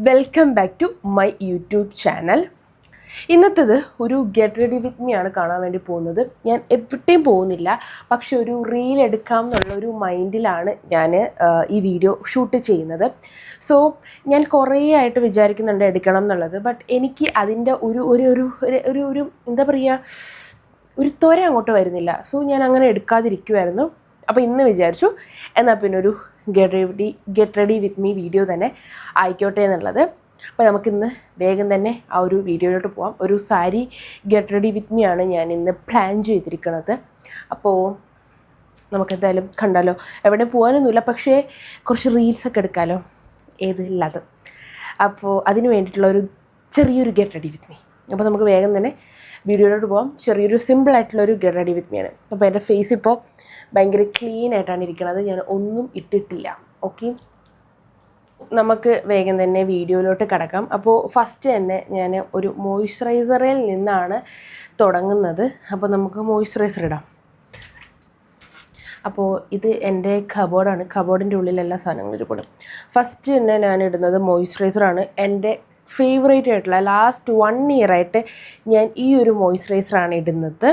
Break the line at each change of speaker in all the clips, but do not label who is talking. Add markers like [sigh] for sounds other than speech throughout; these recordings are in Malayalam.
Welcome back to my YouTube channel ഇന്നത്തേത് ഒരു ഗെറ്റ് റെഡി വിത്ത് മീ ആണ് കാണാൻ വേണ്ടി പോകുന്നത്. ഞാൻ എവിടെയും പോകുന്നില്ല. പക്ഷെ ഒരു റീൽ എടുക്കാം എന്നുള്ള ഒരു മൈൻഡിലാണ് ഞാൻ ഈ വീഡിയോ ഷൂട്ട് ചെയ്യുന്നത്. സോ ഞാൻ കുറേ ആയിട്ട് വിചാരിക്കുന്നുണ്ട് എടുക്കണം എന്നുള്ളത്. ബട്ട് എനിക്ക് അതിന്റെ ഒരു ഒരു ഒരു ഒരു- ഒരു ഒരു എന്താ പറയുക ഒരു ത്വര അങ്ങോട്ട് വരുന്നില്ല. സോ ഞാൻ അങ്ങനെ എടുക്കാതിരിക്കുമായിരുന്നു അപ്പോൾ ഇന്ന് വിചാരിച്ചു എന്നാൽ പിന്നെ ഒരു get ready get ready with me video തന്നെ ആയിക്കോട്ടെ എന്നുള്ളത്. അപ്പോൾ നമുക്കിന്ന് വേഗം തന്നെ ആ ഒരു വീഡിയോയിലോട്ട് പോകാം ഒരു sari get ready with me ആണ് ഞാൻ ഇന്ന് പ്ലാൻ ചെയ്തിരിക്കുന്നത് അപ്പോൾ നമുക്കെന്തായാലും കണ്ടാലോ. എവിടെ പോകാനൊന്നുമില്ല പക്ഷേ കുറച്ച് റീൽസൊക്കെ എടുക്കാമല്ലോ ഏത് ഇല്ലാതെ അപ്പോൾ അതിന് വേണ്ടിയിട്ടുള്ള ഒരു ചെറിയൊരു ഗെറ്റ് റെഡി വിത്ത് മീ അപ്പോൾ നമുക്ക് വേഗം തന്നെ വീഡിയോയിലോട്ട് പോകാം ചെറിയൊരു സിമ്പിൾ ആയിട്ടുള്ള ഒരു ഗെറ്റ് റെഡി വിത്ത് മീ ആണ്. അപ്പോൾ എന്റെ ഫേസ് ഇപ്പോൾ ഭയങ്കര ക്ലീൻ ആയിട്ടാണ് ഇരിക്കുന്നത് ഞാൻ ഒന്നും ഇട്ടിട്ടില്ല. ഓക്കെ നമുക്ക് വേഗം തന്നെ വീഡിയോയിലോട്ട് കിടക്കാം. അപ്പോൾ ഫസ്റ്റ് തന്നെ ഞാൻ ഒരു മോയ്സ്ചറൈസറിൽ നിന്നാണ് തുടങ്ങുന്നത്. അപ്പോൾ നമുക്ക് മോയ്സ്ചറൈസർ ഇടാം. അപ്പോൾ ഇത് എന്റെ കബോർഡാണ് കബോർഡിന്റെ ഉള്ളിൽ എല്ലാ സാധനങ്ങളും ഇരിക്കണം ഫസ്റ്റ് തന്നെ ഞാൻ ഇടുന്നത് മോയ്സ്ചറൈസറാണ് എന്റെ ഫേവറേറ്റ് ആയിട്ടുള്ള ലാസ്റ്റ് വൺ ഇയർ ആയിട്ട് ഞാൻ ഈ ഒരു മോയ്സ്ചറൈസറാണ് ഇടുന്നത്.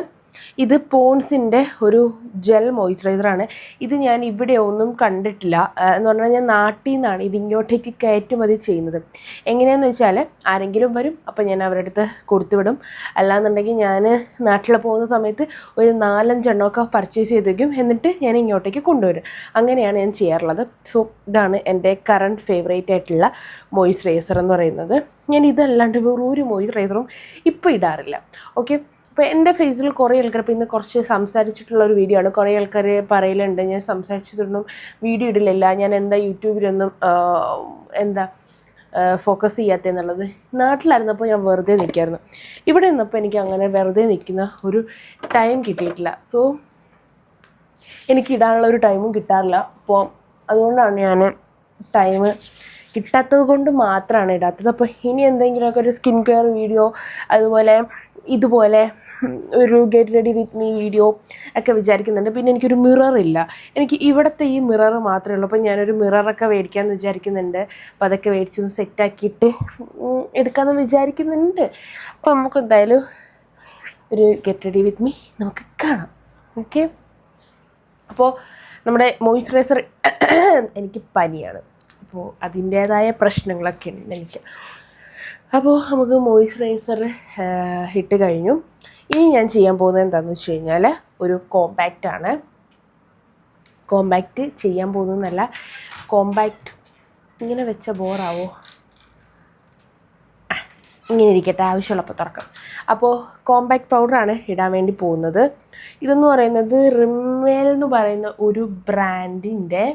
ഇത് പോൺസിന്റെ ഒരു ജെൽ മോയ്സ്ചറൈസറാണ്. ഇത് ഞാൻ ഇവിടെ ഒന്നും കണ്ടിട്ടില്ല. എന്ന് പറഞ്ഞാൽ ഞാൻ നാട്ടിൽ നിന്നാണ് ഇത് ഇങ്ങോട്ടേക്ക് കയറ്റുമതി ചെയ്യുന്നത്. എങ്ങനെയാണെന്ന് വെച്ചാൽ ആരെങ്കിലും വരും അപ്പോൾ ഞാൻ അവരുടെ അടുത്ത് കൊടുത്തുവിടും അല്ലാന്നുണ്ടെങ്കിൽ ഞാൻ നാട്ടിൽ പോകുന്ന സമയത്ത് ഒരു നാലഞ്ചെണ്ണമൊക്കെ പർച്ചേസ് ചെയ്ത് വയ്ക്കും എന്നിട്ട് ഞാൻ ഇങ്ങോട്ടേക്ക് കൊണ്ടുവരും. അങ്ങനെയാണ് ഞാൻ ചെയ്യാറുള്ളത്. സോ ഇതാണ് എന്റെ കറണ്ട് ഫേവറേറ്റ് ആയിട്ടുള്ള മോയ്സ്ചറൈസർ എന്ന് പറയുന്നത്. ഞാൻ ഇതല്ലാണ്ട് വേറൊരു മോയ്സ്ചറൈസറും ഇപ്പോൾ ഇടാറില്ല. ഓക്കെ അപ്പോൾ എന്റെ ഫേസിൽ കുറേ ആൾക്കാർ ഇപ്പോൾ ഇന്ന് കുറച്ച് സംസാരിച്ചിട്ടുള്ള ഒരു വീഡിയോ ആണ്. കുറേ ആൾക്കാർ പറയലുണ്ട് ഞാൻ സംസാരിച്ചിട്ടൊന്നും വീഡിയോ ഇടലില്ല ഞാൻ എന്താ യൂട്യൂബിലൊന്നും എന്താ ഫോക്കസ് ചെയ്യാത്തതെന്നുള്ളത് നാട്ടിലായിരുന്നപ്പോൾ ഞാൻ വെറുതെ നിൽക്കായിരുന്നു. ഇവിടെ നിന്നപ്പോൾ എനിക്ക് അങ്ങനെ വെറുതെ നിൽക്കുന്ന ഒരു ടൈം കിട്ടിയിട്ടില്ല. സോ എനിക്ക് ഇടാനുള്ള ഒരു ടൈമും കിട്ടാറില്ല. അപ്പോൾ അതുകൊണ്ടാണ് ഞാൻ ടൈം കിട്ടാത്തത് കൊണ്ട് മാത്രമാണ് ഇടാത്തത്. അപ്പോൾ ഇനി എന്തെങ്കിലുമൊക്കെ ഒരു സ്കിൻ കെയർ വീഡിയോ അതുപോലെ ഇതുപോലെ ഒരു get ready with me video ഒക്കെ വിചാരിക്കുന്നുണ്ട്. പിന്നെ എനിക്കൊരു മിറർ ഇല്ല. എനിക്ക് ഇവിടുത്തെ ഈ മിറർ മാത്രമേ ഉള്ളൂ. അപ്പോൾ ഞാനൊരു മിററൊക്കെ മേടിക്കാമെന്ന് വിചാരിക്കുന്നുണ്ട്. അപ്പോൾ അതൊക്കെ മേടിച്ചൊന്ന് സെറ്റാക്കിയിട്ട് എടുക്കാമെന്ന് വിചാരിക്കുന്നുണ്ട്. അപ്പോൾ നമുക്ക് എന്തായാലും ഒരു ഗെറ്റ് റെഡി വിത്ത് മീ നമുക്ക് കാണാം. ഓക്കെ അപ്പോൾ നമ്മുടെ മോയ്സ്ചറൈസർ [coughs] എനിക്ക് പനിയാണ്. അപ്പോൾ അതിന്റേതായ പ്രശ്നങ്ങളൊക്കെ ഉണ്ട് എനിക്ക്. അപ്പോൾ നമുക്ക് മോയ്സ്ചറൈസർ ഇട്ട് കഴിഞ്ഞു. ഇനി ഞാൻ ചെയ്യാൻ പോകുന്നത് എന്താണെന്ന് വെച്ച് കഴിഞ്ഞാൽ ഒരു കോമ്പാക്റ്റ് ആണ്. കോമ്പാക്റ്റ് ചെയ്യാൻ പോകുന്നതല്ല കോമ്പാക്റ്റ് ഇങ്ങനെ വെച്ച ബോറാവോ ഇങ്ങനെ ഇരിക്കട്ടെ ആവശ്യമുള്ളപ്പോൾ തുറക്കാം. അപ്പോൾ കോമ്പാക്ട് പൗഡറാണ് ഇടാൻ വേണ്ടി പോകുന്നത്. ഇതെന്ന് പറയുന്നത് റിമ്മേൽ എന്ന് പറയുന്ന ഒരു ബ്രാൻഡിന്റെ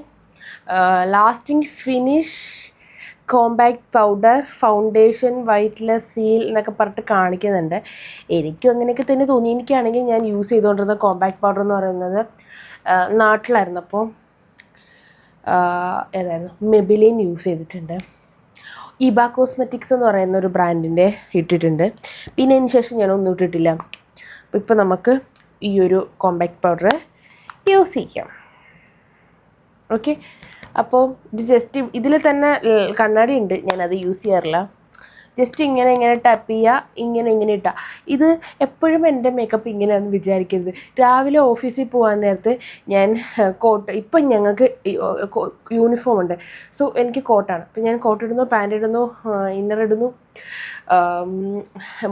lasting finish compact powder foundation weightless feel എന്നൊക്കെ പറഞ്ഞിട്ട് കാണിക്കുന്നുണ്ട്. എനിക്കും അങ്ങനെയൊക്കെ തന്നെ തോന്നി. എനിക്കാണെങ്കിൽ ഞാൻ യൂസ് ചെയ്തുകൊണ്ടിരുന്ന കോമ്പാക്ട് പൗഡർ എന്ന് പറയുന്നത് നാട്ടിലായിരുന്നു. അപ്പോൾ ഏതായിരുന്നു? മെബിലിൻ യൂസ് ചെയ്തിട്ടുണ്ട്. ഇബ കോസ്മെറ്റിക്സ് എന്ന് പറയുന്ന ഒരു ബ്രാൻഡിന്റെ ഇട്ടിട്ടുണ്ട്. പിന്നെ അതിന് ശേഷം ഞാനൊന്നും ഇട്ടിട്ടില്ല. അപ്പോൾ ഇപ്പോൾ നമുക്ക് ഈ ഒരു കോമ്പാക്ട് പൗഡർ യൂസ് ചെയ്യാം. ഓക്കെ? അപ്പോൾ ഇത് ജസ്റ്റ് ഇതിൽ തന്നെ കണ്ണാടി ഉണ്ട്. ഞാനത് യൂസ് ചെയ്യാറില്ല. ജസ്റ്റ് ഇങ്ങനെ ഇങ്ങനെ ടാപ്പ് ചെയ്യുക ഇങ്ങനെ ഇങ്ങനെ ഇട്ടുക ഇത് എപ്പോഴും എന്റെ മേക്കപ്പ് ഇങ്ങനെയാണെന്ന് വിചാരിക്കരുത്. രാവിലെ ഓഫീസിൽ പോകാൻ നേരത്ത് ഞാൻ കോട്ട് ഇപ്പം ഞങ്ങൾക്ക് യൂണിഫോം ഉണ്ട്. സോ എനിക്ക് കോട്ടാണ് അപ്പം ഞാൻ കോട്ട് ഇടുന്നു പാന്റ് ഇടുന്നു ഇന്നർ ഇടുന്നു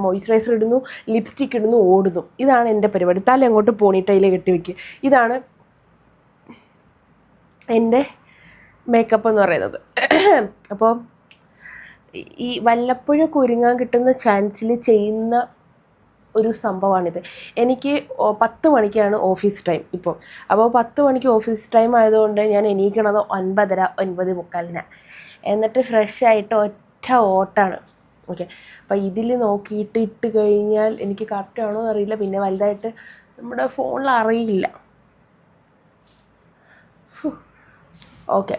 മോയ്സ്ചറൈസർ ഇടുന്നു ലിപ്സ്റ്റിക് ഇടുന്നു ഓടുന്നു. ഇതാണ് എന്റെ പരിപാടി. തല അങ്ങോട്ട് പോണിട്ടയിൽ കെട്ടി വയ്ക്കുക ഇതാണ് എന്റെ മേക്കപ്പ് എന്ന് പറയുന്നത്. അപ്പോൾ ഈ വല്ലപ്പോഴും കുരുങ്ങാൻ കിട്ടുന്ന ചാൻസിൽ ചെയ്യുന്ന ഒരു സംഭവമാണിത് എനിക്ക് പത്ത് മണിക്കാണ് ഓഫീസ് ടൈം ഇപ്പോൾ അപ്പോൾ പത്ത് മണിക്ക് ഓഫീസ് ടൈം ആയതുകൊണ്ട് ഞാൻ എണീക്കണത് ഒൻപതര ഒൻപത് മുക്കാലിന്. എന്നിട്ട് ഫ്രഷ് ആയിട്ട് ഒറ്റ ഓട്ടാണ്. ഓക്കെ അപ്പോൾ ഇതിൽ നോക്കിയിട്ട് ഇട്ട് കഴിഞ്ഞാൽ എനിക്ക് കറക്റ്റ് ആണോ അറിയില്ല. പിന്നെ വലുതായിട്ട് നമ്മുടെ ഫോണിൽ അറിയില്ല. ഓക്കെ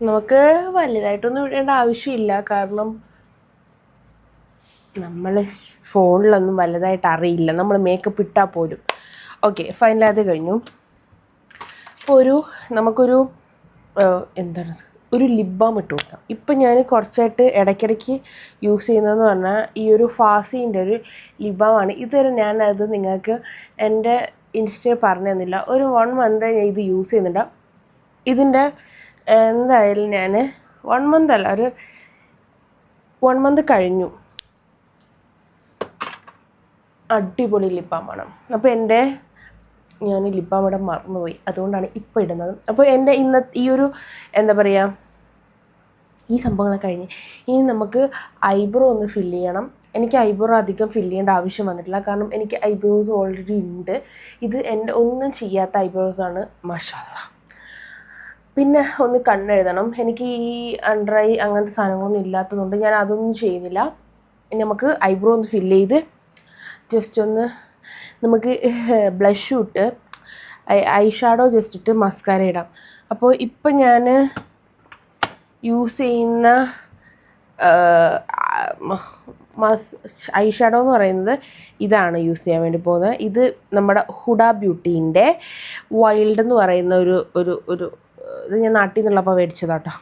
നമുക്ക് വലുതായിട്ടൊന്നും ഇടേണ്ട ആവശ്യമില്ല. കാരണം നമ്മൾ ഫോണിലൊന്നും വലുതായിട്ട് അറിയില്ല. നമ്മൾ മേക്കപ്പ് ഇട്ടാൽ പോലും. ഓക്കെ ഫൈനൽ അത് കഴിഞ്ഞു. അപ്പോൾ ഒരു നമുക്കൊരു എന്താണ്? ഒരു ലിപ് ബാം ഇട്ട് കൊടുക്കാം. ഇപ്പം ഞാൻ കുറച്ചായിട്ട് ഇടയ്ക്കിടയ്ക്ക് യൂസ് ചെയ്യുന്നതെന്ന് പറഞ്ഞാൽ ഈ ഒരു ഫാസീന്റെ ഒരു ലിപ് ബാമാണ് ഇതുവരെ ഞാൻ അത് നിങ്ങൾക്ക് എന്റെ ഇൻസ്റ്റയിൽ പറഞ്ഞു തന്നില്ല ഒരു വൺ മന്ത് ഞാൻ ഇത് യൂസ് ചെയ്യുന്നുണ്ട്. ഇതിന്റെ എന്തായാലും ഞാൻ വൺ മന്ത് അല്ല ഒരു വൺ മന്ത് കഴിഞ്ഞു. അടിപൊളി ലിപ് ബാമാണ് അപ്പോൾ എന്റെ ഞാൻ ഈ ലിപ് ബാം മറന്നുപോയി. അതുകൊണ്ടാണ് ഇപ്പോൾ ഇടുന്നത്. അപ്പോൾ എന്റെ ഇന്ന ഈ ഒരു എന്താ പറയുക ഈ സംഭവങ്ങളൊക്കെ കഴിഞ്ഞ് ഇനി നമുക്ക് ഐബ്രോ ഒന്ന് ഫില്ല് ചെയ്യണം. എനിക്ക് ഐബ്രോ അധികം ഫില്ല് ചെയ്യേണ്ട ആവശ്യം വന്നിട്ടില്ല. കാരണം എനിക്ക് ഐബ്രോസ് ഓൾറെഡി ഉണ്ട്. ഇത് എന്റെ ഒന്നും ചെയ്യാത്ത ഐബ്രോസാണ് മഷാല പിന്നെ ഒന്ന് കണ്ണെഴുതണം. എനിക്ക് ഈ അണ്ടർ ഐ അങ്ങനത്തെ സാധനങ്ങളൊന്നും ഇല്ലാത്തതുകൊണ്ട് ഞാൻ അതൊന്നും ചെയ്യുന്നില്ല. നമുക്ക് ഐബ്രോ ഒന്ന് ഫില്ല് ചെയ്ത് ജസ്റ്റ് ഒന്ന് നമുക്ക് ബ്ലഷ് ഇട്ട് ഐ ഷാഡോ ജസ്റ്റ് ഇട്ട് മസ്കാര ഇടാം. അപ്പോൾ ഇപ്പം ഞാൻ യൂസ് ചെയ്യുന്ന മസ് ഐ ഷാഡോ എന്ന് പറയുന്നത് ഇതാണ് യൂസ് ചെയ്യാൻ വേണ്ടി പോകുന്നത്. ഇത് നമ്മുടെ ഹുഡ ബ്യൂട്ടീന്റെ വൈൽഡ് എന്ന് പറയുന്ന ഒരു ഒരു ഒരു ഞാൻ നാട്ടിൽ നിന്നുള്ളപ്പോൾ മേടിച്ചതാട്ടോ.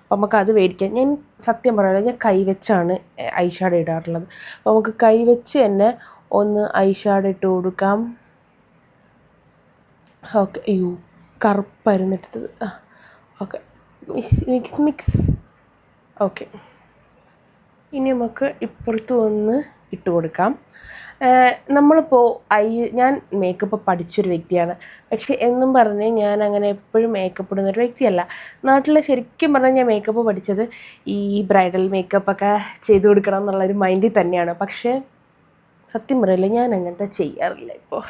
അപ്പോൾ നമുക്ക് അത് മേടിക്കാം. ഞാൻ സത്യം പറയാം ഞാൻ കൈവച്ചാണ് ഐ ഇടാറുള്ളത്. അപ്പോൾ നമുക്ക് കൈവച്ച് തന്നെ ഒന്ന് ഐ ഇട്ട് കൊടുക്കാം. ഓക്കെ അയ്യോ കറുപ്പായിരുന്നു എടുത്തത്. ഓക്കെ. Mix mix. ഓക്കെ. ഇനി നമുക്ക് ഇപ്പുറത്ത് ഒന്ന് ഇട്ട് കൊടുക്കാം. നമ്മളിപ്പോൾ ഐ ഞാൻ മേക്കപ്പ് പഠിച്ചൊരു വ്യക്തിയാണ്. പക്ഷേ എന്നും പറഞ്ഞ് ഞാൻ അങ്ങനെ എപ്പോഴും മേക്കപ്പ് ഇടുന്ന ഒരു വ്യക്തിയല്ല. നാട്ടിൽ ശരിക്കും പറഞ്ഞാൽ ഞാൻ മേക്കപ്പ് പഠിച്ചത് ഈ ബ്രൈഡൽ മേക്കപ്പൊക്കെ ചെയ്തു കൊടുക്കണം എന്നുള്ളൊരു മൈൻഡിൽ തന്നെയാണ്. പക്ഷേ സത്യം പറയില്ല ഞാൻ അങ്ങനത്തെ ചെയ്യാറില്ല ഇപ്പോൾ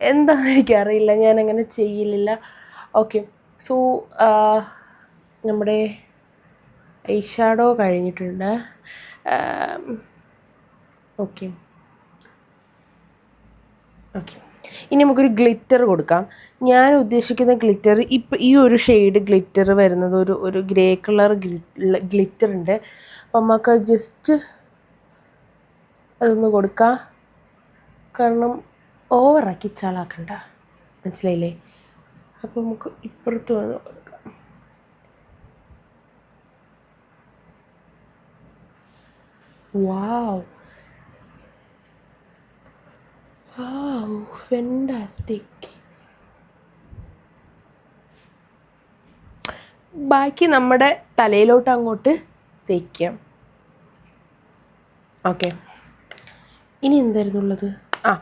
എന്താണെന്ന് എനിക്കറിയില്ല ഞാൻ അങ്ങനെ ചെയ്യലില്ല. ഓക്കെ സോ നമ്മുടെ ഐഷാഡോ ഷാഡോ കഴിഞ്ഞിട്ടുണ്ട് ഓക്കെ ഓക്കെ ഇനി നമുക്കൊരു ഗ്ലിറ്റർ കൊടുക്കാം. ഞാൻ ഉദ്ദേശിക്കുന്ന ഗ്ലിറ്റർ ഇപ്പം ഈ ഒരു ഷെയ്ഡ് ഗ്ലിറ്റർ വരുന്നത് ഒരു ഒരു ഗ്രേ കളർ ഗ്ലിറ്റർ ഉണ്ട്. അപ്പം നമുക്ക് ജസ്റ്റ് അതൊന്ന് കൊടുക്കാം. കാരണം ഓവറാക്കി ചാളാക്കണ്ട. മനസ്സിലായില്ലേ? അപ്പോൾ നമുക്ക് ഇപ്പുറത്ത് വന്ന് കൊടുക്കാം. വാവ് വാവ് ഫെൻഡാസ്റ്റിക് ബാക്കി നമ്മുടെ തലയിലോട്ട് അങ്ങോട്ട് തേക്കാം. ഓക്കെ ഇനി എന്തായിരുന്നു ഉള്ളത് ആ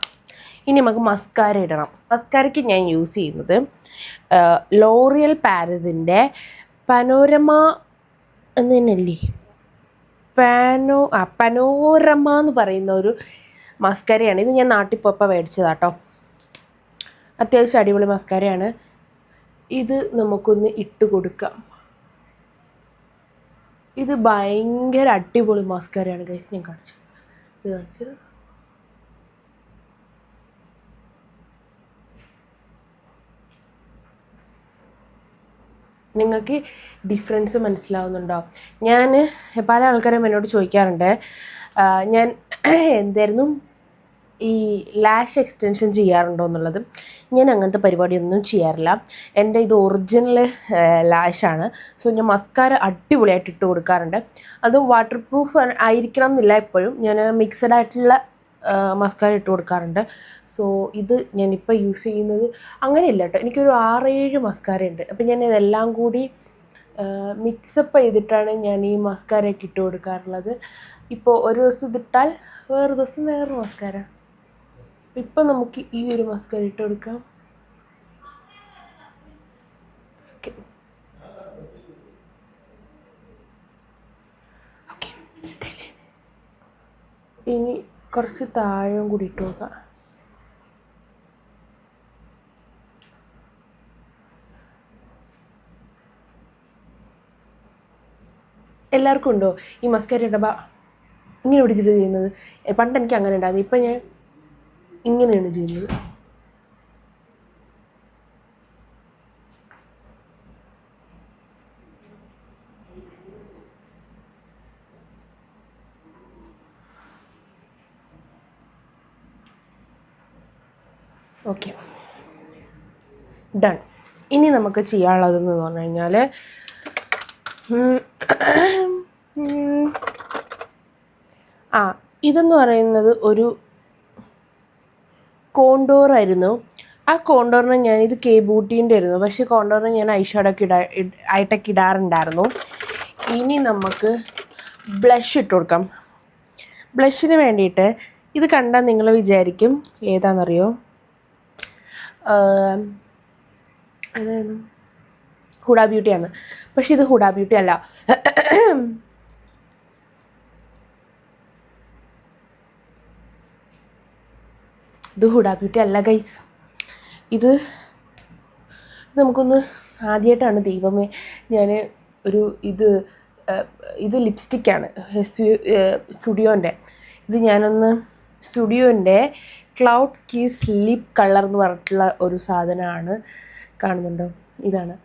ഇനി നമുക്ക് മസ്കാര ഇടണം. മസ്കാരയ്ക്ക് ഞാൻ യൂസ് ചെയ്യുന്നത് ലോറിയൽ പാരസിന്റെ പനോരമ എന്ന് തന്നെയല്ലേ? പാനോ ആ പനോരമ എന്ന് പറയുന്ന ഒരു മസ്കാരയാണ്. ഇത് ഞാൻ നാട്ടിൽ പോയപ്പോൾ മേടിച്ചതാട്ടോ അത്യാവശ്യം അടിപൊളി മസ്കാരയാണ്. ഇത് നമുക്കൊന്ന് ഇട്ട് കൊടുക്കാം. ഇത് ഭയങ്കര അടിപൊളി മസ്കാരയാണ് ഗൈസ് ഞാൻ കാണിച്ചു. ഇത് കാണിച്ചത് നിങ്ങൾക്ക് ഡിഫറൻസ് മനസ്സിലാവുന്നുണ്ടോ? ഞാൻ പല ആൾക്കാരും എന്നോട് ചോദിക്കാറുണ്ട്. ഞാൻ [clears throat] എന്തായിരുന്നു? ഈ ലാഷ് എക്സ്റ്റൻഷൻ ചെയ്യാറുണ്ടോ എന്നുള്ളത് ഞാൻ അങ്ങനത്തെ പരിപാടിയൊന്നും ചെയ്യാറില്ല. എന്റെ ഇത് ഒറിജിനൽ ലാഷാണ് സോ ഞാൻ മസ്കാര അടിപൊളിയായിട്ട് ഇട്ട് കൊടുക്കാറുണ്ട്. അത് വാട്ടർ പ്രൂഫ് ആയിരിക്കണം എന്നില്ല എപ്പോഴും. ഞാൻ മിക്സഡ് ആയിട്ടുള്ള മസ്കാര ഇട്ട് കൊടുക്കാറുണ്ട്. സോ ഇത് ഞാനിപ്പോൾ യൂസ് ചെയ്യുന്നത് അങ്ങനെയല്ല കേട്ടോ. എനിക്കൊരു ആറേഴ് മസ്കാര ഉണ്ട്. അപ്പം ഞാൻ ഇതെല്ലാം കൂടി മിക്സപ്പ് ചെയ്തിട്ടാണ് ഞാൻ ഈ മസ്കാരയൊക്കെ ഇട്ട് കൊടുക്കാറുള്ളത്. ഇപ്പോൾ ഒരു ദിവസം ഇതിട്ടാൽ വേറെ ദിവസം വേറൊരു മസ്കാര ഇപ്പം നമുക്ക് ഈ ഒരു മസ്കര ഇട്ട് കൊടുക്കാം. ഇനി കുറച്ച് താഴെയും കൂടി ഇട്ട് നോക്കാം എല്ലാവർക്കും ഉണ്ടോ ഈ മസ്കാര ഇടബ ഇങ്ങനെ പിടിച്ചിട്ട് ചെയ്യുന്നത്? പണ്ട് എനിക്ക് അങ്ങനെ ഉണ്ടായിരുന്നു. ഇപ്പം ഞാൻ ഇങ്ങനെയാണ് ചെയ്യുന്നത്. ഓക്കെ ഡൺ ഇനി നമുക്ക് ചെയ്യാനുള്ളതെന്ന് പറഞ്ഞു കഴിഞ്ഞാൽ. ആ ഇതെന്ന് പറയുന്നത് ഒരു കോണ്ടോർ ആയിരുന്നു ആ കോണ്ടോറിന് ഞാൻ ഇത് കെ ബൂട്ടീന്റെ ആയിരുന്നു പക്ഷേ കോണ്ടോറിന് ഞാൻ ഐഷാഡൊക്കെ ഇടാ ആയിട്ടൊക്കെ ഇടാറുണ്ടായിരുന്നു. ഇനി നമുക്ക് ബ്ലഷ് ഇട്ട് കൊടുക്കാം. ബ്ലഷിന് വേണ്ടിയിട്ട് ഇത് കണ്ടാൽ നിങ്ങൾ വിചാരിക്കും ഏതാണെന്നറിയോ? അതായത് ഹുഡ ബ്യൂട്ടിയാണ്. പക്ഷേ ഇത് ഹുഡ ബ്യൂട്ടി അല്ല. ഇത് ഹുഡ ബ്യൂട്ടി അല്ല ഗൈസ് ഇത് നമുക്കൊന്ന് ആദ്യമായിട്ടാണ് ദൈവമേ ഞാൻ ഒരു ഇത് ഇത് ലിപ്സ്റ്റിക്കാണ് സ്റ്റുഡിയോന്റെ ഇത് ഞാനൊന്ന് സ്റ്റുഡിയോന്റെ ക്ലൗഡ് കീസ് ലിപ് കളർ എന്ന് പറഞ്ഞിട്ടുള്ള ഒരു സാധനമാണ് കാണുന്നുണ്ടോ? ഇതാണ്.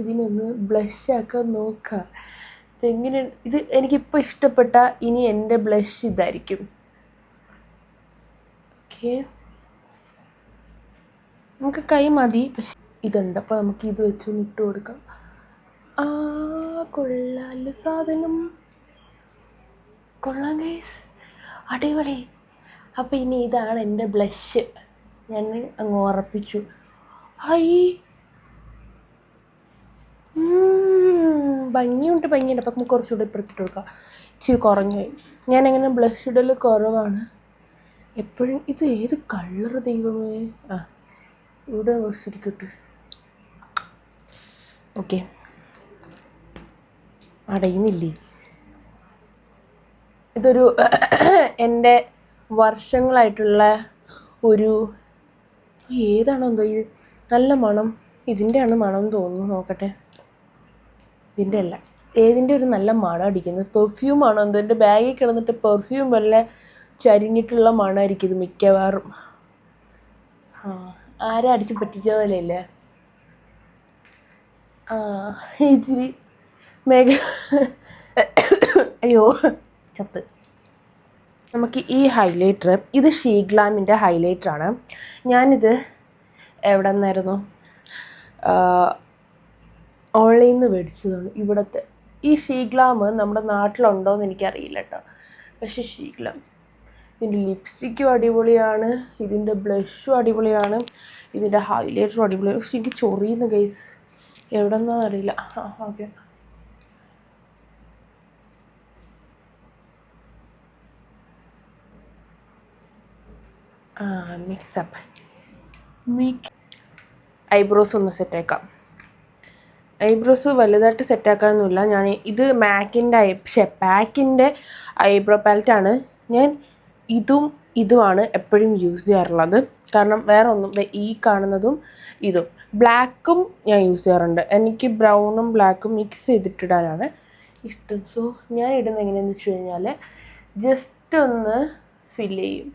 ഇതിനൊന്ന് ബ്ലഷ് ആക്കാൻ നോക്കാം. ഇതെങ്ങനെ ഇത് എനിക്കിപ്പോൾ ഇഷ്ടപ്പെട്ട ഇനി എന്റെ ബ്ലഷ് ഇതായിരിക്കും. ഓക്കെ. നമുക്ക് കൈ മതി. പക്ഷെ ഇതുണ്ട്. അപ്പോൾ നമുക്ക് ഇത് വെച്ച് ഇട്ട് കൊടുക്കാം. ആ കൊള്ളാൽ സാധനം. കൊള്ളാം ഗൈസ് അടിപൊളി. അപ്പോൾ ഇനി ഇതാണ് എന്റെ ബ്ലഷ് ഞാൻ അങ്ങ് ഉറപ്പിച്ചു. ഹൈ ഭംഗിയുണ്ട് ഭംഗിയുണ്ട്. അപ്പം നമുക്ക് കുറച്ചുകൂടെ ഇപ്പുറത്തിട്ട് കൊടുക്കാം. ഇച്ചിരി കുറഞ്ഞു പോയി. ഞാൻ എങ്ങനെ ബ്ലഷ് ഇടൽ കുറവാണ്. എപ്പോഴും ഇത് ഏത് കളർ ദൈവമേ? ആ. ഇവിടെ കുറച്ചിരിക്കട്ടെ ഓക്കെ. അടയുന്നില്ലേ? ഇതൊരു [coughs] എന്റെ വർഷങ്ങളായിട്ടുള്ള ഒരു ഏതാണോ എന്തോ ഇത്? നല്ല മണം. ഇതിന്റെയാണ് മണം തോന്നുന്നു നോക്കട്ടെ. ഇതിന്റെ അല്ല. ഏതിന്റെ ഒരു നല്ല മണം അടിക്കുന്നത് പെർഫ്യൂം ആണോ എന്തോ? എന്റെ ബാഗിൽ കിടന്നിട്ട് പെർഫ്യൂം വല്ല ചരിഞ്ഞിട്ടുള്ള മണമായിരിക്കും ഇത് മിക്കവാറും. ആ. ആരെ അടിച്ച് പറ്റിച്ച പോലെയല്ലേ ആ ഇച്ചിരി മേഘ അയ്യോ ചത്ത്. നമുക്ക് ഈ ഹൈലൈറ്റർ ഇത് ഷീഗ്ലാമിന്റെ ഹൈലൈറ്ററാണ് ഞാനിത് എവിടെ നിന്നായിരുന്നു ഓൺലൈനിൽ നിന്ന് മേടിച്ചതാണ്. ഇവിടുത്തെ ഈ ഷീഗ്ലാം നമ്മുടെ നാട്ടിലുണ്ടോയെന്ന് എനിക്കറിയില്ല കേട്ടോ. പക്ഷേ ഷീഗ്ലാം ഇതിന്റെ ലിപ്സ്റ്റിക്കും അടിപൊളിയാണ് ഇതിന്റെ ബ്ലഷും അടിപൊളിയാണ് ഇതിന്റെ ഹൈലൈറ്ററും അടിപൊളിയാണ്. പക്ഷെ എനിക്ക് ചൊറിയുന്ന ഗൈസ് എവിടെ നിന്നാണെന്ന് അറിയില്ല. ആ ഓക്കെ ആ മിക്സപ്പ് മിക് ഐബ്രോസ് ഒന്ന് സെറ്റാക്കാം ഐബ്രോസ് വലുതായിട്ട് സെറ്റാക്കാനൊന്നുമില്ല ഞാൻ ഇത് മാക്കിന്റെ ഐ ഷെ പാക്കിന്റെ ഐബ്രോ പാലറ്റാണ് ഞാൻ ഇതും ഇതുമാണ് എപ്പോഴും യൂസ് ചെയ്യാറുള്ളത്. കാരണം വേറെ ഒന്നും ഈ കാണുന്നതും ഇതും. ബ്ലാക്കും ഞാൻ യൂസ് ചെയ്യാറുണ്ട്. എനിക്ക് ബ്രൗണും ബ്ലാക്കും മിക്സ് ചെയ്തിട്ടിടാനാണ് ഇഷ്ടം. സോ ഞാൻ ഇടുന്നത് എങ്ങനെയാണെന്ന് വെച്ച് കഴിഞ്ഞാൽ ജസ്റ്റ് ഒന്ന് ഫിൽ ചെയ്യും.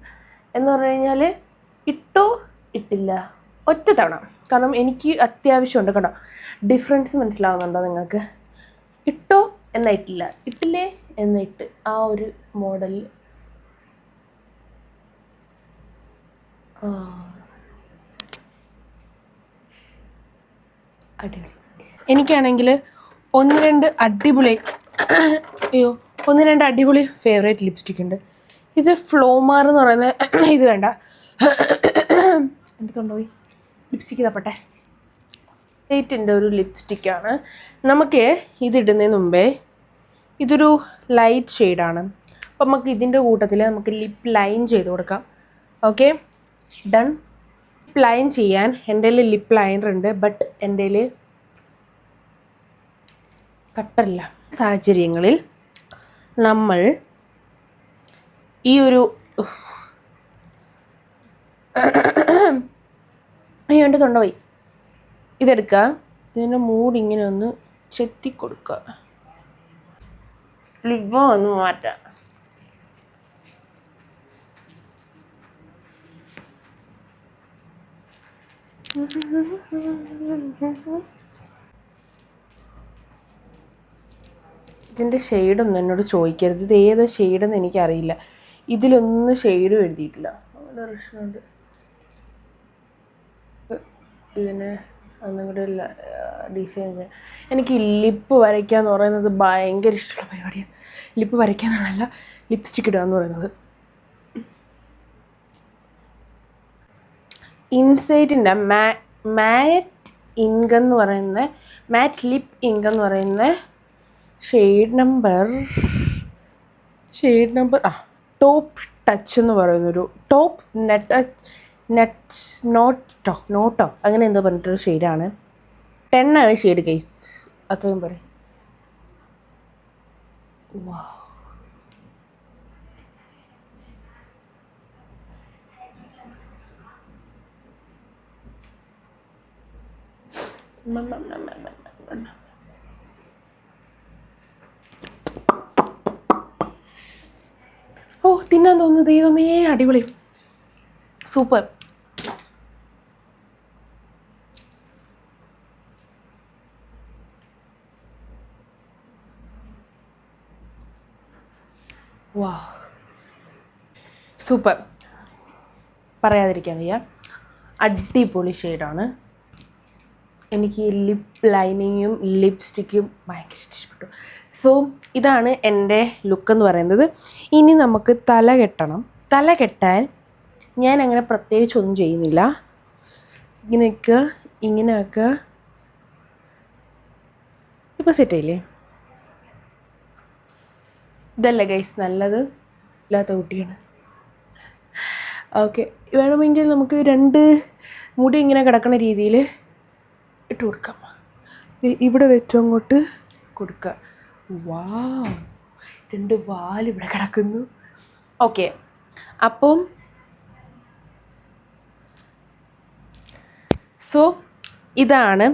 എന്ന് പറഞ്ഞു കഴിഞ്ഞാൽ ഇട്ടോ? ഇട്ടില്ല. ഒറ്റ തവണ. കാരണം എനിക്ക് അത്യാവശ്യമുണ്ട് കേട്ടോ. ഡിഫറൻസ് മനസ്സിലാവുന്നുണ്ടോ നിങ്ങൾക്ക്? ഇട്ടോ? എന്നായിട്ടില്ല ഇട്ടില്ലേ. എന്നിട്ട് ആ ഒരു മോഡലിൽ എനിക്കാണെങ്കിൽ ഒന്ന് രണ്ട് അടിപൊളി അയ്യോ ഒന്ന് രണ്ട് അടിപൊളി ഫേവറേറ്റ് ലിപ്സ്റ്റിക് ഉണ്ട്. ഇത് ഫ്ലോമാർ എന്ന് പറയുന്ന ഇത് വേണ്ട. എന്റെ തൊണ്ടുപോയി. ലിപ്സ്റ്റിക്ക് തപ്പട്ടെ ലൈറ്റിന്റെ ഒരു ലിപ്സ്റ്റിക്കാണ് നമുക്ക് ഇതിടുന്നതിന് മുമ്പേ ഇതൊരു ലൈറ്റ് ഷെയ്ഡാണ് അപ്പം നമുക്ക് ഇതിന്റെ കൂട്ടത്തിൽ നമുക്ക് ലിപ്പ് ലൈൻ ചെയ്ത് കൊടുക്കാം. ഓക്കെ ഡൺ ലിപ്പ് ലൈൻ ചെയ്യാൻ എന്റെ ലിപ്പ് ലൈനർ ഉണ്ട് ബട്ട് എന്റെ കട്ടറില്ല സാഹചര്യങ്ങളിൽ നമ്മൾ ഈ ഒരു. [coughs] അയ്യോ എന്റെ തൊണ്ട പോയി ഇതെടുക്കുക. ഇതിന്റെ മൂഡ് ഇങ്ങനെ ഒന്ന് ചെത്തി കൊടുക്കുക ലിബോ ഒന്ന് മാറ്റാം. ഇതിന്റെ ഷെയ്ഡൊന്നും എന്നോട് ചോദിക്കരുത്. ഇത് ഏത് ഷെയ്ഡെന്ന് എനിക്കറിയില്ല. ഇതിലൊന്നും ഷെയ്ഡും എഴുതിയിട്ടില്ല. അങ്ങനെ പ്രശ്നമുണ്ട്. ഇതിന് ഒന്നും കൂടി ഡിസൈൻ എനിക്ക് ലിപ്പ് വരയ്ക്കുക എന്ന് പറയുന്നത് ഭയങ്കര ഇഷ്ടമുള്ള പരിപാടിയാണ് ലിപ്പ് വരയ്ക്കുക എന്നുള്ളതല്ല ലിപ്സ്റ്റിക് ഇടുക എന്ന് പറയുന്നത്. ഇൻസൈറ്റിന്റെ മാ മാറ്റ് ഇങ്ക് എന്ന് പറയുന്ന മാറ്റ് ലിപ്പ് ഇങ്ക് എന്ന് പറയുന്ന ഷെയ്ഡ് നമ്പർ ഷെയ്ഡ് നമ്പർ ആ ടോപ്പ് ടച്ച് എന്ന് പറയുന്നൊരു ടോപ്പ് നെറ്റ് നെറ്റ് നോട്ട് ടോ നോട്ടോ അങ്ങനെ എന്തോ പറഞ്ഞിട്ടൊരു ഷെയ്ഡാണ്. ടെൻ ആണ് ഷെയ്ഡ് കേസ് അത്രയും പറയും. വാ. ഓ തിന്നാൻ തോന്നുന്നു ദൈവമേ അടിപൊളി. സൂപ്പർ. വാ. സൂപ്പർ. പറയാതിരിക്കാൻ വയ്യ. അടിപൊളി ഷെയ്ഡാണ്. എനിക്ക് ലിപ് ലൈനിങ്ങും ലിപ്സ്റ്റിക്കും ഭയങ്കര ഇഷ്ടപ്പെട്ടു. സോ ഇതാണ് എന്റെ ലുക്ക് എന്ന് പറയുന്നത്. ഇനി നമുക്ക് തല കെട്ടണം. തല കെട്ടാൻ ഞാൻ അങ്ങനെ പ്രത്യേകിച്ചൊന്നും ചെയ്യുന്നില്ല. ഇങ്ങനെയൊക്കെ ഇങ്ങനെയൊക്കെ. ഇപ്പോൾ സെറ്റായില്ലേ ഇതല്ലേ ഗൈസ് നല്ലത്. ഇല്ലാത്ത കുട്ടിയാണ്. ഓക്കെ വേണമെങ്കിൽ നമുക്ക് രണ്ട് മുടി ഇങ്ങനെ കിടക്കുന്ന രീതിയിൽ ഇട്ട് കൊടുക്കാം. ഇവിടെ വെച്ചോ അങ്ങോട്ട് കൊടുക്കുക വാ രണ്ട് വാലിവിടെ കിടക്കുന്നു. ഓക്കെ. അപ്പം സോ ഇതാണ്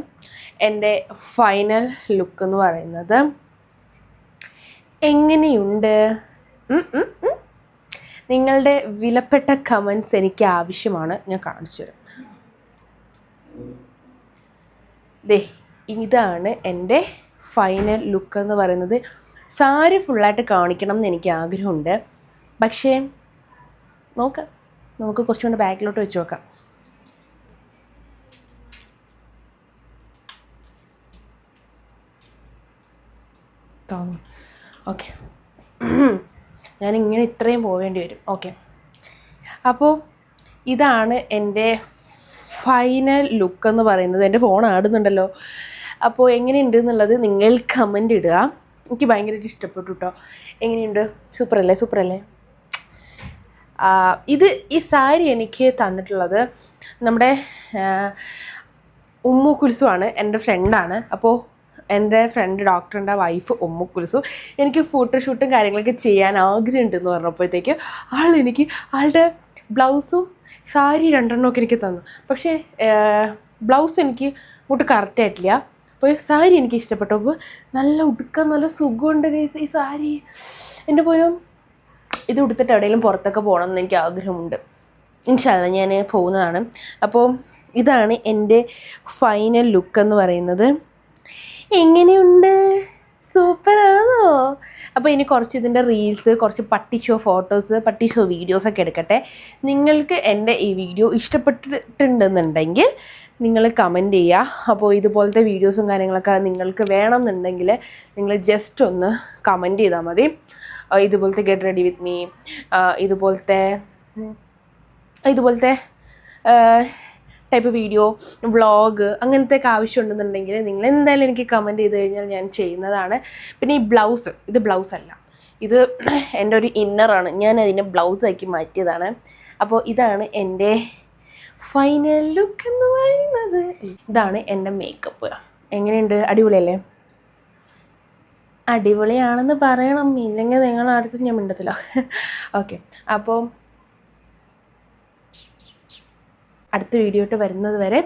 എന്റെ ഫൈനൽ ലുക്ക് എന്ന് പറയുന്നത്. എങ്ങനെയുണ്ട്. നിങ്ങളുടെ വിലപ്പെട്ട കമൻസ് എനിക്ക് ആവശ്യമാണ്. ഞാൻ കാണിച്ചു തരാം. ദേ ഇതാണ് എന്റെ ഫൈനൽ ലുക്ക് എന്ന് പറയുന്നത്. സാരി ഫുള്ളായിട്ട് കാണിക്കണം എന്ന് എനിക്ക് ആഗ്രഹമുണ്ട്. പക്ഷേ നോക്കാം. നമുക്ക് കുറച്ചുകൊണ്ട് ബാക്കിലോട്ട് വെച്ച് നോക്കാം. തോന്നുന്നു. ഓക്കെ. ഞാനിങ്ങനെ ഇത്രയും പോകേണ്ടി വരും. ഓക്കെ. അപ്പോൾ ഇതാണ് എന്റെ ഫൈനൽ ലുക്ക് എന്ന് പറയുന്നത് എന്റെ ഫോൺ ആടുന്നുണ്ടല്ലോ. അപ്പോൾ എങ്ങനെയുണ്ട് എന്നുള്ളത് നിങ്ങൾ കമന്റ് ഇടുക. എനിക്ക് ഭയങ്കരമായിട്ട് ഇഷ്ടപ്പെട്ടു കേട്ടോ എങ്ങനെയുണ്ട്? സൂപ്പറല്ലേ സൂപ്പറല്ലേ ഇത് ഈ സാരി എനിക്ക് തന്നിട്ടുള്ളത് നമ്മുടെ ഉമ്മു കുൽസുവാണ് എന്റെ ഫ്രണ്ടാണ് അപ്പോൾ എന്റെ ഫ്രണ്ട് ഡോക്ടറിന്റെ വൈഫ് ഉമ്മു കുൽസു. എനിക്ക് ഫോട്ടോഷൂട്ടും കാര്യങ്ങളൊക്കെ ചെയ്യാൻ ആഗ്രഹമുണ്ടെന്ന് പറഞ്ഞപ്പോഴത്തേക്ക് ആൾ എനിക്ക് ആളുടെ ബ്ലൗസും സാരി രണ്ടെണ്ണമൊക്കെ എനിക്ക് തന്നു. പക്ഷേ ബ്ലൗസ് എനിക്ക് അങ്ങോട്ട് കറക്റ്റ് ആയിട്ടില്ല. അപ്പോൾ സാരി എനിക്ക് ഇഷ്ടപ്പെട്ടു. അപ്പോൾ നല്ല ഉടുക്കാൻ നല്ല സുഖമുണ്ട് ഗൈസ് ഈ സാരി എന്റെ പോലും ഇത് ഉടുത്തിട്ട് എവിടെയെങ്കിലും പുറത്തൊക്കെ പോകണം എന്ന് എനിക്ക് ആഗ്രഹമുണ്ട്. ഇൻഷാല്ല ഞാൻ പോകുന്നതാണ്. അപ്പോൾ ഇതാണ് എന്റെ ഫൈനൽ ലുക്ക് എന്ന് പറയുന്നത്. എങ്ങനെയുണ്ട്? സൂപ്പറാണോ അപ്പോൾ ഇനി കുറച്ച് ഇതിന്റെ റീൽസ് കുറച്ച് പട്ടി ഷോ ഫോട്ടോസ് പട്ടി ഷോ വീഡിയോസൊക്കെ എടുക്കട്ടെ. നിങ്ങൾക്ക് എന്റെ ഈ വീഡിയോ ഇഷ്ടപ്പെട്ടിട്ടുണ്ടെന്നുണ്ടെങ്കിൽ നിങ്ങൾ കമന്റ് ചെയ്യുക അപ്പോൾ ഇതുപോലത്തെ വീഡിയോസും കാര്യങ്ങളൊക്കെ നിങ്ങൾക്ക് വേണം എന്നുണ്ടെങ്കിൽ നിങ്ങൾ ജസ്റ്റ് ഒന്ന് കമന്റ് ചെയ്താൽ മതി. ഇതുപോലത്തെ ഗെറ്റ് റെഡി വിത്ത് മീ ഇതുപോലത്തെ ഇതുപോലത്തെ ടൈപ്പ് വീഡിയോ വ്ളോഗ് അങ്ങനത്തെ ഒക്കെ ആവശ്യമുണ്ടെന്നുണ്ടെങ്കിൽ നിങ്ങൾ എന്തായാലും എനിക്ക് കമന്റ് ചെയ്ത് കഴിഞ്ഞാൽ ഞാൻ ചെയ്യുന്നതാണ്. പിന്നെ ഈ ബ്ലൗസ് ഇത് ബ്ലൗസ് അല്ല. ഇത് [clears throat] എന്റെ ഒരു ഇന്നറാണ് ഞാൻ അതിനെ ബ്ലൗസാക്കി മാറ്റിയതാണ്. അപ്പോൾ ഇതാണ് എന്റെ ഫൈനൽ ലുക്ക് എന്ന് പറയുന്നത്. ഇതാണ് എന്റെ മേക്കപ്പ് എങ്ങനെയുണ്ട്? അടിപൊളിയല്ലേ? അടിപൊളിയാണെന്ന് പറയണം. ഇല്ലെങ്കിൽ നിങ്ങളുടെ അടുത്ത് ഞാൻ മിണ്ടത്തില്ല. [laughs] ഓക്കെ അപ്പോൾ അടുത്ത വീഡിയോ വരുന്നത് വരെ